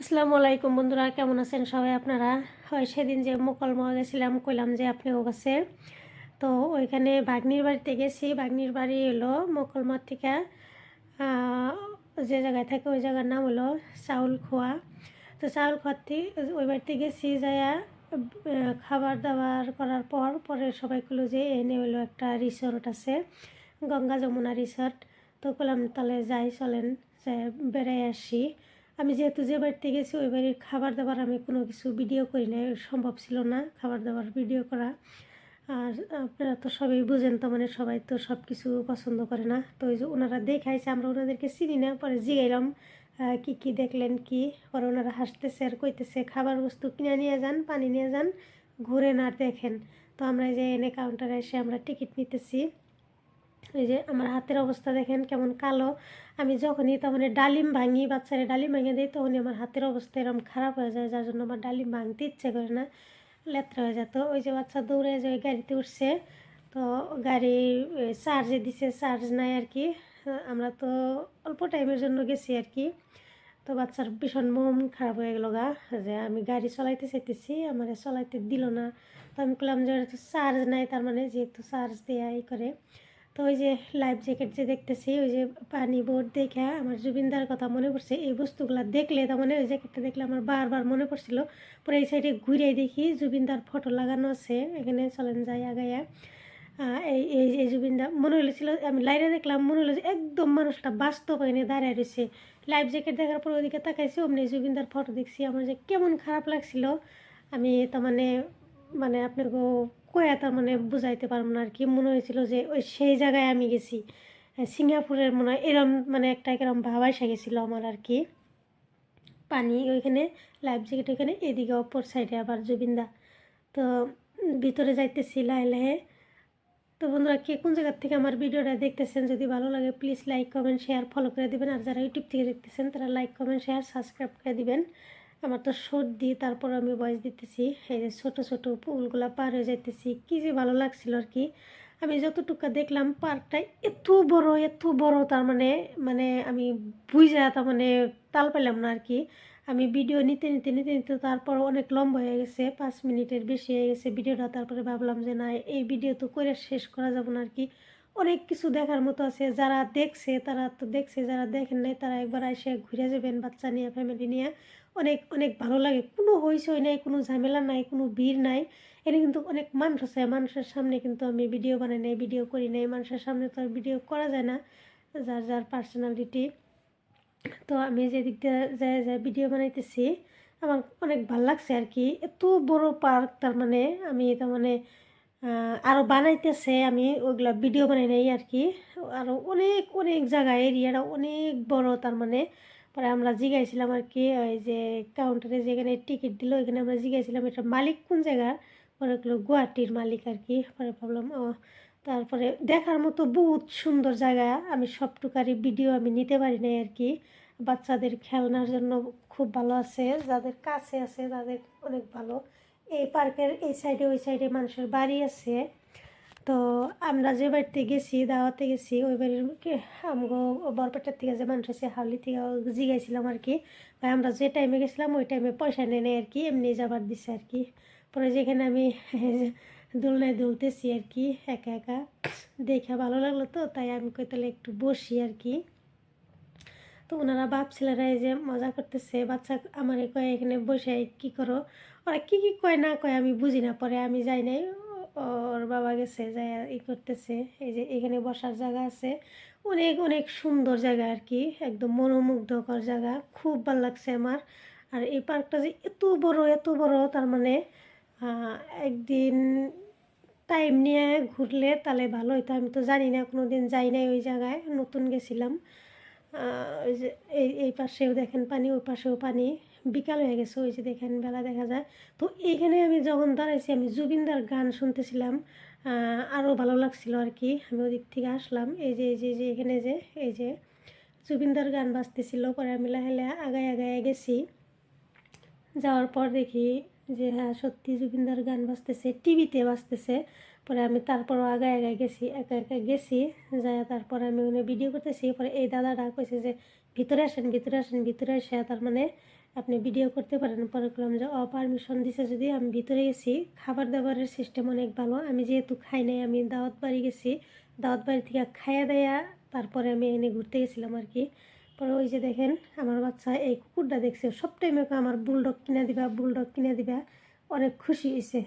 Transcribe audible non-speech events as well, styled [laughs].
আসসালামু আলাইকুম বন্ধুরা, কেমন আছেন সবাই আপনারা? হয় সেদিন যে মোকলমা গেছিলাম, কইলাম যে আপনার কাছে তো ওইখানে বাগনির বাড়িতে গেছি। বাগনির বাড়ি এলো মোকলমার থেকে যে জায়গায় থাকে ওই জায়গার নাম হলো চাউল খোয়া তো চাউল খোয়ার ওই বাড়িতে গেছি যাইয়া খাবার দাবার করার পর, পরে সবাই কলো যে এনে হলো একটা রিসোর্ট আছে, গঙ্গা যমুনা রিসোর্ট তো কলাম তাহলে যাই, চলেন বেড়াই আসি। আমি যেহেতু যে বাড়িতে গেছি, ওই বাড়ির খাবার দাবার আমি কোনো কিছু ভিডিও করি না সম্ভব ছিল না খাবার দাবার ভিডিও করা। আর আপনারা তো সবাই বুঝেন তো মানে সবাই তো সব কিছু পছন্দ করে না। তো ওই যে ওনারা দেখাইছে, আমরা ওনাদেরকে চিনি না, পরে জিগাইলাম কি কি দেখলেন, কি? পরে ওনারা হাসতেছে আর কইতেছে, খাবার বস্তু কিনে নিয়ে যান, পানি নিয়ে যান, ঘুরে না দেখেন। তো আমরা যে এনে কাউন্টারে এসে আমরা টিকিট নিতেছি। এই যে আমার হাতের অবস্থা দেখেন কেমন কালো। আমি যখনই তার মানে ডালিম ভাঙি, বাচ্চারা ডালিম ভেঙে দিই, তখনই আমার হাতের অবস্থা এরকম খারাপ হয়ে যায়, যার জন্য আমার ডালিম ভাঙতে ইচ্ছে করে না, লেত্রা হয়ে যেত ওই যে বাচ্চা দৌড়ে যে ওই গাড়িতে উঠছে, তো গাড়ি চার্জে দিছে চার্জ নাই আর কি। আমরা তো অল্প টাইমের জন্য গেছি আর কি। তো বাচ্চার ভীষণ মন খারাপ হয়ে গেল গা, যে আমি গাড়ি চলাইতে চাইতেছি, আমার চলাইতে দিল না। তো আমি বললাম যে চার্জ নাই, তার মানে যেহেতু চার্জ দেয়া করে। তো ওই যে লাইফ জ্যাকেট যে দেখতেছি, ওই যে পানি বোর্ড দেখে আমার জুবিনদার কথা মনে পড়ছে, এই বস্তুগুলো দেখলে তার মানে ওই জ্যাকেটটা দেখলে আমার বারবার মনে পড়ছিল। পরে এই সাইডে ঘুরে দেখি জুবিনদার ফটো লাগানো আছে, এখানে চলেন যাই আগাইয়া এই এই এই জুবিনদা, মনে হলেছিল আমি লাইনে দেখলাম, মনে হলো যে একদম মানুষটা বাস্তব এনে দাঁড়ায় রয়েছে। লাইফ জ্যাকেট দেখার পর ওইদিকে তাকাইছি, অমনি জুবিনদার ফটো দেখছি, আমার যে কেমন খারাপ লাগছিল। আমি তার মানে মানে আপনাকে কয়া তার মানে বুঝাইতে পারব না আর কি মনে হয়েছিল যে ওই সেই জায়গায় আমি গেছি। সিঙ্গাপুরের মনে হয় এরম মানে একটা এরম ভাব এসে গেছিল আমার আর কি পানি ওইখানে, লাইফ জ্যাকেট ওইখানে, এদিকে অপর সাইডে আবার জুবিনদা। তো ভিতরে যাইতেছি লাহে লাহে। তো বন্ধুরা, কে কোন জায়গার থেকে আমার ভিডিওটা দেখতেছেন, যদি ভালো লাগে please like, comment, share, follow করে দিবেন। আর যারা ইউটিউব থেকে দেখতেছেন, তারা লাইক, কমেন্ট, শেয়ার, সাবস্ক্রাইব করে দিবেন। আমার তো সর্দি তারপর আমি বয়স দিতেছি। এই যে ছোটো ছোটো ফুলগুলা পার হয়ে যাইতেছি। কী যে ভালো লাগছিল আর কি। আমি যতটুকু দেখলাম পার্কটা এত বড় এত বড়, তার মানে মানে আমি বুঝা তার মানে তাল পেলাম না আর কি। আমি ভিডিও নিতে নিতে নিতে নিতে তারপর অনেক লম্বা হয়ে গেছে, পাঁচ মিনিটের বেশি হয়ে গেছে ভিডিওটা। তারপরে ভাবলাম যে না, এই ভিডিও তো করে শেষ করা যাবে না আর কি। অনেক কিছু দেখার মতো আছে। যারা দেখছে, তারা তো দেখছে, যারা দেখেন নাই, তারা একবার এসে ঘুরে যাবেন বাচ্চা নিয়ে ফ্যামিলি নিয়ে। অনেক অনেক ভালো লাগে। কোনো হইচই নাই, কোনো ঝামেলা নাই, কোনো ভিড় নাই। এখানে কিন্তু অনেক মানুষ আছে। মানুষের সামনে কিন্তু আমি ভিডিও বানাই নাই ভিডিও করি নাই। মানুষের সামনে তো আর ভিডিও করা যায় না, যার যার পার্সোনালিটি তো আমি যেদিক দিয়ে যায় যায় ভিডিও বানাইতেছি, আমার অনেক ভালো লাগছে আর কি। এত বড় পার্ক তার মানে আমি তার মানে আরও বানাইতেছে, আমি ওইগুলা ভিডিও বানাই নাই আর কি আরও অনেক অনেক জায়গা এরিয়াটা অনেক বড়, তার মানে পরে আমরা জিগাইছিলাম আর কি ওই যে কাউন্টারে যেখানে টিকিট দিল, ওইখানে আমরা জিগাইছিলাম এটা মালিক কোন জায়গার? পরে ওগুলো গুয়াহাটির মালিক আর কি পরে ভাবলাম, ও, তারপরে দেখার মতো বহুত সুন্দর জায়গা, আমি সবটুকারই ভিডিও আমি নিতে পারি নাই আর কি বাচ্চাদের খেলনার জন্য খুব ভালো আছে, যাদের কাছে আছে তাদের অনেক ভালো। এই পার্কের, এই সাইডে, ওই সাইডে মানুষের বাড়ি আছে। তো আমরা যে বাড়িতে গেছি, দাওয়াতে গেছি, ওই বাড়ির আমগো বরপেটার থেকে যে মানুষ আছে হাওলি থেকে জিগাইছিলাম আর কি। ভাই, আমরা যে টাইমে গেছিলাম, ওই টাইমে পয়সা নেই আর কি, এমনি যাবার দিছে আর কি। পরে যেখানে আমি [laughs] দোলনায় দুলতেছি আর কি, একা একা। দেখে ভালো লাগল তো, তাই আমি কই তাহলে একটু বসি আর কি। তো ওনারা বাপ ছেলেরা এই যে মজা করতেছে, বাচ্চা আমার কয়, এখানে বসে কি করো? ওরা কি কি কয়, না কয় আমি বুঝি না, পরে আমি যাই নাই। ওর বাবা গেছে যাই ই করতেছে। এই যে এখানে বসার জায়গা আছে। অনেক অনেক সুন্দর জায়গা আর কি। একদম মনোমুগ্ধকর জায়গা। খুব ভালো লাগছে আমার। আর এই পার্কটা যে এত বড় এত বড়, তার মানে একদিন টাইম নিয়ে ঘুরলে তাহলে ভালো হতো আমি তো জানি না কোনো দিন যাই নাই ওই জায়গায়। নতুন গেছিলাম। ওই যে এই এই পাশেও দেখেন পানি, ওই পাশেও পানি। বিকাল হয়ে গেছে, ওই যে দেখেন বেলা দেখা যায়। তো এইখানে আমি যখন দাঁড়াইছি, আমি জুবিনদার গান শুনতেছিলাম। আরও ভালো লাগছিল আর কি। আমি ওদিক থেকে আসলাম। এই যে এই যে যে, এখানে যে, এই যে জুবিনদার গান বাজতেছিল। পরে আমি লাহে লাহে আগায় আগায় গেছি। যাওয়ার পর দেখি যে হ্যাঁ সত্যি জুবিনদার গান বাজতেছে, টিভিতে বাজতেছে। পরে আমি তারপরও আগায় আগায় গেছি, একা একা গেছি যাই তারপরে আমি ওখানে ভিডিও করতেছি। পরে এই দাদাটা কইছে যে, ভিতরে আসেন ভিতরে আসেন, ভিতরে এসে তার মানে আপনি ভিডিও করতে পারেন। পরে করলাম যে অপারমিশন দিছে যদি, আমি ভিতরে গেছি। খাবার দাবারের সিস্টেম অনেক ভালো। আমি যেহেতু খাই নাই, আমি দাওয়াত বাড়ি গেছি। দাওয়াত বাড়ি থেকে খাইয়া দেয়া তারপরে আমি এনে ঘুরতে গেছিলাম আর কি পরে ওই যে দেখেন, আমার বাচ্চা এই কুকুরটা দেখছে। সব টাইমে আমার বুলডগ কিনে দিবা বুলডগ কিনে দিবা। অনেক খুশি হয়েছে